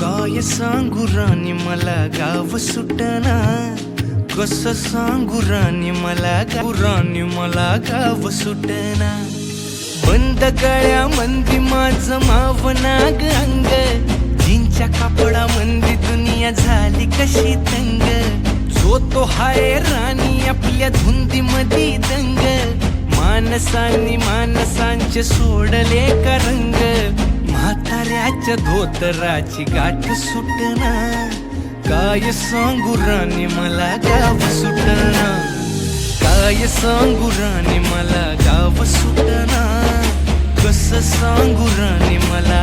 काय सांगू राणी मला गाव सुटना. कस सांगू राणी मला गाव राणी मला गाव सुटना. बंद गळ्या मंदी माझ मावनाग अंग. जिंच्या कापडा मंदी दुनिया झाली कशी तंग. जो तो हाय राणी आपल्या धुंदी मधी दंग. मानसांनी मानसांचे सोडले का रंग? म्हाताऱ्याच्या धोतराची गाठ सुटना काय सांगू राणी मला गाव सुटना काय सांगू राणी मला गाव सुटना कस सांगू राणी मला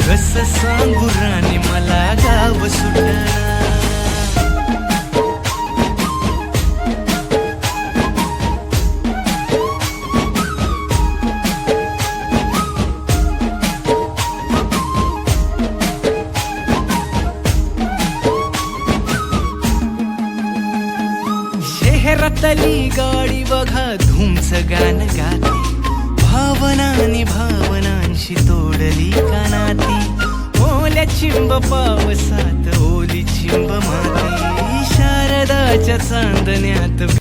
कस सांगू राणी मला गाव सुटणार शहरातली गाडी बघा धुमच गाणं गाते. भावनानी भाव तोडली कानाती ओल्या चिंब पावसात ओली चिंब माती. शारदाच्या चांदण्यात